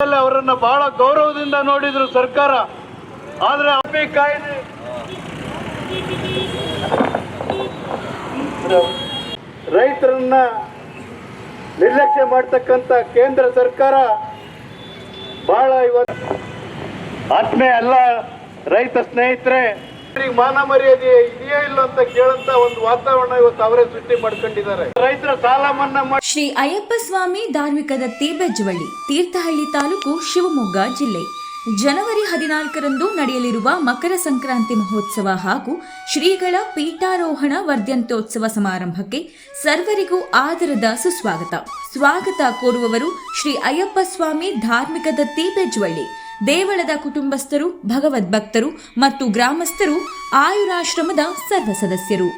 ಅವರನ್ನ ಬಹಳ ಗೌರವದಿಂದ ನೋಡಿದ್ರು ಸರ್ಕಾರ. ಆದ್ರೆ ಅಪ್ಪಿ ಕಾಯ್ದೆ. ರೈತರನ್ನ ನಿರ್ಲಕ್ಷ್ಯ ಮಾಡ್ತಕ್ಕಂತ ಕೇಂದ್ರ ಸರ್ಕಾರ ಬಹಳ ಇವತ್ತು. ಆತ್ಮೇ ಎಲ್ಲ ರೈತ ಸ್ನೇಹಿತರೆ ಈಗ ಮಾನ ಮರ್ಯಾದೆ ಇದೆಯೇ ಇಲ್ಲ ಅಂತ ಕೇಳಂತ ಒಂದು ವಾತಾವರಣ ಇವತ್ತು ಅವರೇ ಸೃಷ್ಟಿ ಮಾಡ್ಕೊಂಡಿದ್ದಾರೆ. ರೈತರ ಸಾಲ ಮನ್ನಾ ಶ್ರೀ ಅಯ್ಯಪ್ಪ ಸ್ವಾಮಿ ಧಾರ್ಮಿಕ ದತ್ತಿ ಬೆಜ್ಜವಳ್ಳಿ ತೀರ್ಥಹಳ್ಳಿ ತಾಲೂಕು ಶಿವಮೊಗ್ಗ ಜಿಲ್ಲೆ. ಜನವರಿ ಹದಿನಾಲ್ಕರಂದು ನಡೆಯಲಿರುವ ಮಕರ ಸಂಕ್ರಾಂತಿ ಮಹೋತ್ಸವ ಹಾಗೂ ಶ್ರೀಗಳ ಪೀಠಾರೋಹಣ ವರ್ಧಂತ್ಯೋತ್ಸವ ಸಮಾರಂಭಕ್ಕೆ ಸರ್ವರಿಗೂ ಆದರದ ಸುಸ್ವಾಗತ. ಸ್ವಾಗತ ಕೋರುವವರು ಶ್ರೀ ಅಯ್ಯಪ್ಪ ಸ್ವಾಮಿ ಧಾರ್ಮಿಕ ದತ್ತಿ ಬೆಜ್ವಳ್ಳಿ ದೇವಳದ ಕುಟುಂಬಸ್ಥರು, ಭಗವದ್ಭಕ್ತರು ಮತ್ತು ಗ್ರಾಮಸ್ಥರು ಆಯುರಾಶ್ರಮದ ಸರ್ವ ಸದಸ್ಯರು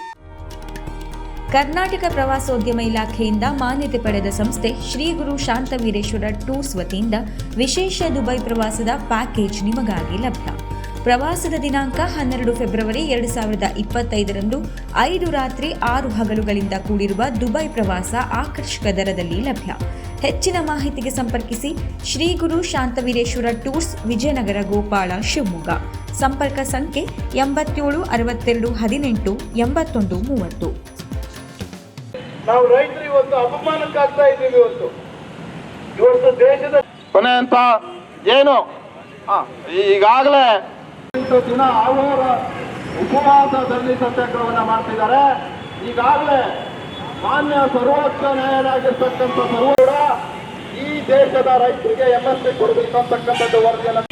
ಕರ್ನಾಟಕ ಪ್ರವಾಸೋದ್ಯಮ ಇಲಾಖೆಯಿಂದ ಮಾನ್ಯತೆ ಪಡೆದ ಸಂಸ್ಥೆ ಶ್ರೀ ಗುರು ಶಾಂತವೀರೇಶ್ವರ ಟೂರ್ಸ್ ವತಿಯಿಂದ ವಿಶೇಷ ದುಬೈ ಪ್ರವಾಸದ ಪ್ಯಾಕೇಜ್ ನಿಮಗಾಗಿ ಲಭ್ಯ. ಪ್ರವಾಸದ ದಿನಾಂಕ ಹನ್ನೆರಡು ಫೆಬ್ರವರಿ ಎರಡು ಸಾವಿರದ ಇಪ್ಪತ್ತೈದರಂದು ಐದು ರಾತ್ರಿ ಆರು ಹಗಲುಗಳಿಂದ ಕೂಡಿರುವ ದುಬೈ ಪ್ರವಾಸ ಆಕರ್ಷಕ ದರದಲ್ಲಿ ಲಭ್ಯ. ಹೆಚ್ಚಿನ ಮಾಹಿತಿಗೆ ಸಂಪರ್ಕಿಸಿ ಶ್ರೀ ಗುರು ಶಾಂತವೀರೇಶ್ವರ ಟೂರ್ಸ್ ವಿಜಯನಗರ ಗೋಪಾಳ ಶಿವಮೊಗ್ಗ. ಸಂಪರ್ಕ ಸಂಖ್ಯೆ ಎಂಬತ್ತೇಳು ಅರವತ್ತೆರಡು ಹದಿನೆಂಟು ಎಂಬತ್ತೊಂದು ಮೂವತ್ತು. ನಾವು ರೈತರು ಇವತ್ತು ಅಪಮಾನಕ್ಕಾಗ್ತಾ ಇದ್ದೀವಿ ಇವತ್ತು. ಇವತ್ತು ದೇಶದ ಕೊನೆಂತ ಏನು? ಆ, ಈಗಾಗಲೇ ದಿನ ಆಹಾರ ಉಪವಾಸದಲ್ಲಿ ಸತ್ಯಾಗ್ರಹವನ್ನ ಮಾಡ್ತಿದ್ದಾರೆ. ಈಗಾಗಲೇ ಮಾನ್ಯ ಸರ್ವೋಚ್ಚ ನ್ಯಾಯಾಲಯ ಸರ್ವೋಡ ಈ ದೇಶದ ರೈತರಿಗೆ ಎಂ ಎಸ್ ಪಿ ಕೊಡಬೇಕು ಅಂತಕ್ಕಂಥದ್ದು ವರದಿಯನ್ನು.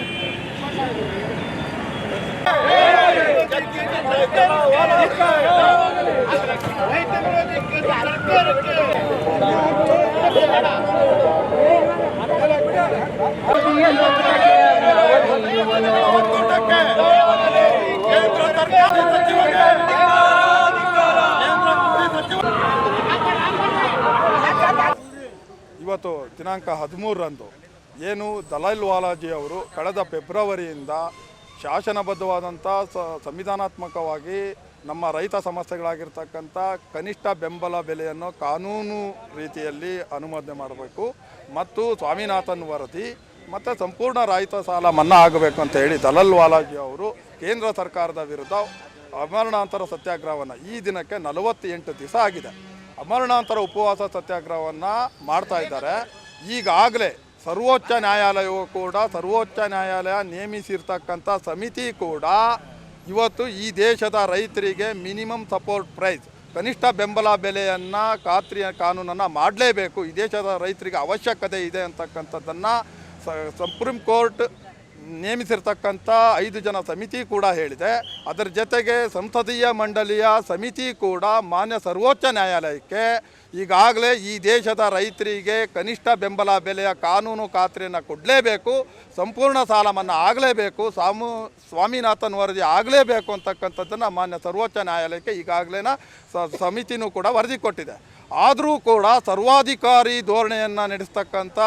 ಇವತ್ತು ದಿನಾಂಕ ಹದಿಮೂರರಂದು ಏನು ದಲೈಲ್ ವಾಲಾಜಿ ಅವರು ಕಳೆದ ಫೆಬ್ರವರಿಯಿಂದ ಶಾಸನಬದ್ಧವಾದಂಥ ಸಂವಿಧಾನಾತ್ಮಕವಾಗಿ ನಮ್ಮ ರೈತ ಸಮಸ್ಯೆಗಳಾಗಿರ್ತಕ್ಕಂಥ ಕನಿಷ್ಠ ಬೆಂಬಲ ಬೆಲೆಯನ್ನು ಕಾನೂನು ರೀತಿಯಲ್ಲಿ ಅನುಮೋದನೆ ಮಾಡಬೇಕು ಮತ್ತು ಸ್ವಾಮಿನಾಥನ್ ವರದಿ ಮತ್ತು ಸಂಪೂರ್ಣ ರೈತ ಸಾಲ ಮನ್ನಾ ಆಗಬೇಕು ಅಂತ ಹೇಳಿ ದಲಲ್ ವಾಲಾಜಿ ಅವರು ಕೇಂದ್ರ ಸರ್ಕಾರದ ವಿರುದ್ಧ ಅಮರಣಾಂತರ ಸತ್ಯಾಗ್ರಹವನ್ನು ಈ ದಿನಕ್ಕೆ ನಲವತ್ತೆಂಟು ದಿವಸ ಆಗಿದೆ. ಅಮರಣಾಂತರ ಉಪವಾಸ ಸತ್ಯಾಗ್ರಹವನ್ನು ಮಾಡ್ತಾ ಇದ್ದಾರೆ. ಈಗಾಗಲೇ ಸರ್ವೋಚ್ಚ ನ್ಯಾಯಾಲಯವು ಕೂಡ ಸರ್ವೋಚ್ಚ ನ್ಯಾಯಾಲಯ ನೇಮಿಸಿರ್ತಕ್ಕಂಥ ಸಮಿತಿ ಕೂಡ ಇವತ್ತು ಈ ದೇಶದ ರೈತರಿಗೆ ಮಿನಿಮಮ್ ಸಪೋರ್ಟ್ ಪ್ರೈಸ್, ಕನಿಷ್ಠ ಬೆಂಬಲ ಬೆಲೆಯನ್ನು ಖಾತ್ರಿಯ ಕಾನೂನನ್ನು ಮಾಡಲೇಬೇಕು. ಈ ದೇಶದ ರೈತರಿಗೆ ಅವಶ್ಯಕತೆ ಇದೆ ಅಂತಕ್ಕಂಥದ್ದನ್ನು ಸುಪ್ರೀಂ ಕೋರ್ಟ್ ನೇಮಿಸಿರ್ತಕ್ಕಂಥ ಐದು ಜನ ಸಮಿತಿ ಕೂಡ ಹೇಳಿದೆ. ಅದರ ಜೊತೆಗೆ ಸಂಸದೀಯ ಮಂಡಳಿಯ ಸಮಿತಿ ಕೂಡ ಮಾನ್ಯ ಸರ್ವೋಚ್ಚ ನ್ಯಾಯಾಲಯಕ್ಕೆ ಈಗಾಗಲೇ ಈ ದೇಶದ ರೈತರಿಗೆ ಕನಿಷ್ಠ ಬೆಂಬಲ ಬೆಲೆಯ ಕಾನೂನು ಖಾತ್ರಿಯನ್ನು ಕೊಡಲೇಬೇಕು, ಸಂಪೂರ್ಣ ಸಾಲ ಮನ್ನಾ ಆಗಲೇಬೇಕು ಸಾಮು ಸ್ವಾಮಿನಾಥನ್ ವರದಿ ಆಗಲೇಬೇಕು ಅಂತಕ್ಕಂಥದ್ದನ್ನು ಮಾನ್ಯ ಸರ್ವೋಚ್ಚ ನ್ಯಾಯಾಲಯಕ್ಕೆ ಈಗಾಗಲೇ ಸ, ಸಮಿತಿನೂ ಕೂಡ ವರದಿ ಕೊಟ್ಟಿದೆ. ಆದರೂ ಕೂಡ ಸರ್ವಾಧಿಕಾರಿ ಧೋರಣೆಯನ್ನು ನಡೆಸ್ತಕ್ಕಂಥ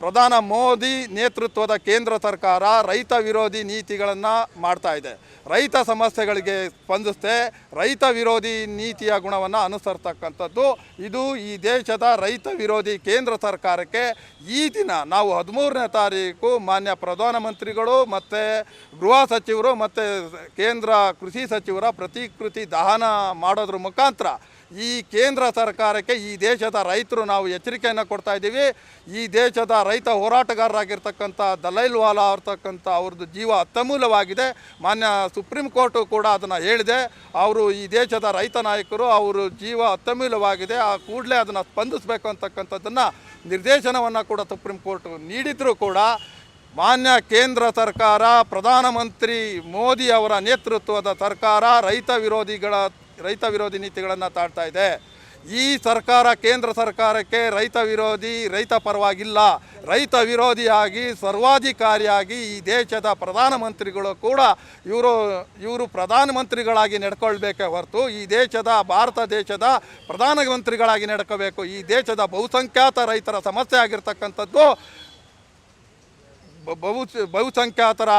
ಪ್ರಧಾನ ಮೋದಿ ನೇತೃತ್ವದ ಕೇಂದ್ರ ಸರ್ಕಾರ ರೈತ ವಿರೋಧಿ ನೀತಿಗಳನ್ನು ಮಾಡ್ತಾ ಇದೆ. ರೈತ ಸಮಸ್ಯೆಗಳಿಗೆ ಸ್ಪಂದಿಸ್ತೆ, ರೈತ ವಿರೋಧಿ ನೀತಿಯ ಗುಣವನ್ನು ಅನುಸರ್ತಕ್ಕಂಥದ್ದು. ಇದು ಈ ದೇಶದ ರೈತ ವಿರೋಧಿ ಕೇಂದ್ರ ಸರ್ಕಾರಕ್ಕೆ ಈ ದಿನ ನಾವು ಹದಿಮೂರನೇ ತಾರೀಕು ಮಾನ್ಯ ಪ್ರಧಾನಮಂತ್ರಿಗಳು ಮತ್ತು ಗೃಹ ಸಚಿವರು ಮತ್ತು ಕೇಂದ್ರ ಕೃಷಿ ಸಚಿವರ ಪ್ರತಿಕೃತಿ ದಹನ ಮಾಡೋದ್ರ ಮುಖಾಂತರ ಈ ಕೇಂದ್ರ ಸರ್ಕಾರಕ್ಕೆ ಈ ದೇಶದ ರೈತರು ನಾವು ಎಚ್ಚರಿಕೆಯನ್ನು ಕೊಡ್ತಾ ಇದ್ದೀವಿ. ಈ ದೇಶದ ರೈತ ಹೋರಾಟಗಾರರಾಗಿರ್ತಕ್ಕಂಥ ದಲೈಲ್ ವಾಲಾ ಅವ್ರತಕ್ಕಂಥ ಅವ್ರದ್ದು ಜೀವ ಅತ್ತಮೂಲವಾಗಿದೆ. ಮಾನ್ಯ ಸುಪ್ರೀಂ ಕೋರ್ಟು ಕೂಡ ಅದನ್ನು ಹೇಳಿದೆ. ಅವರು ಈ ದೇಶದ ರೈತ ನಾಯಕರು ಅವರು ಜೀವ ಅತ್ಯಮೂಲವಾಗಿದೆ ಆ ಕೂಡಲೇ ಅದನ್ನು ಸ್ಪಂದಿಸಬೇಕು ಅಂತಕ್ಕಂಥದ್ದನ್ನು ನಿರ್ದೇಶನವನ್ನು ಕೂಡ ಸುಪ್ರೀಂ ಕೋರ್ಟ್ ನೀಡಿದರೂ ಕೂಡ ಮಾನ್ಯ ಕೇಂದ್ರ ಸರ್ಕಾರ, ಪ್ರಧಾನಮಂತ್ರಿ ಮೋದಿ ಅವರ ನೇತೃತ್ವದ ಸರ್ಕಾರ, ರೈತ ವಿರೋಧಿಗಳ ರೈತ ವಿರೋಧಿ ನೀತಿಗಳನ್ನು ತಾಡ್ತಾ ಇದೆ. ಈ ಸರ್ಕಾರ ಕೇಂದ್ರ ಸರ್ಕಾರಕ್ಕೆ ರೈತ ವಿರೋಧಿ, ರೈತ ಪರವಾಗಿಲ್ಲ. ರೈತ ವಿರೋಧಿಯಾಗಿ, ಸರ್ವಾಧಿಕಾರಿಯಾಗಿ ಈ ದೇಶದ ಪ್ರಧಾನಮಂತ್ರಿಗಳು ಕೂಡ ಇವರು ಇವರು ಪ್ರಧಾನಮಂತ್ರಿಗಳಾಗಿ ನಡ್ಕೊಳ್ಬೇಕೇ ಹೊರತು ಈ ದೇಶದ, ಭಾರತ ದೇಶದ ಪ್ರಧಾನಮಂತ್ರಿಗಳಾಗಿ ನಡ್ಕೋಬೇಕು. ಈ ದೇಶದ ಬಹುಸಂಖ್ಯಾತ ರೈತರ ಸಮಸ್ಯೆ ಆಗಿರ್ತಕ್ಕಂಥದ್ದು ಬಹು ಬಹುಸಂಖ್ಯಾತರ,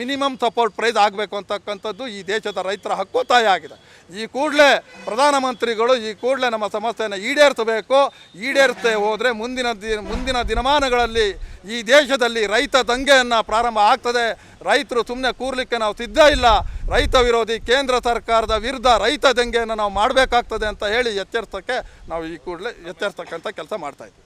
ಮಿನಿಮಮ್ ಸಪೋರ್ಟ್ ಪ್ರೈಸ್ ಆಗಬೇಕು ಅಂತಕ್ಕಂಥದ್ದು ಈ ದೇಶದ ರೈತರ ಹಕ್ಕೊತ್ತಾಯ ಆಗಿದೆ. ಈ ಕೂಡಲೇ ಪ್ರಧಾನಮಂತ್ರಿಗಳು ಈ ಕೂಡಲೇ ನಮ್ಮ ಸಮಸ್ಯೆಯನ್ನು ಈಡೇರಿಸಬೇಕು. ಈಡೇರಿಸದೆ ಹೋದರೆ ಮುಂದಿನ ದಿ, ಮುಂದಿನ ದಿನಮಾನಗಳಲ್ಲಿ ಈ ದೇಶದಲ್ಲಿ ರೈತ ದಂಗೆಯನ್ನು ಪ್ರಾರಂಭ ಆಗ್ತದೆ. ರೈತರು ಸುಮ್ಮನೆ ಕೂರ್ಲಿಕ್ಕೆ ನಾವು ಸಿದ್ಧ ಇಲ್ಲ. ರೈತ ವಿರೋಧಿ ಕೇಂದ್ರ ಸರ್ಕಾರದ ವಿರುದ್ಧ ರೈತ ದಂಗೆಯನ್ನು ನಾವು ಮಾಡಬೇಕಾಗ್ತದೆ ಅಂತ ಹೇಳಿ ಎಚ್ಚರಿಸೋಕ್ಕೆ ನಾವು ಈ ಕೂಡಲೇ ಎಚ್ಚರಿಸ್ತಕ್ಕಂಥ ಕೆಲಸ ಮಾಡ್ತಾ ಇದ್ದೀವಿ.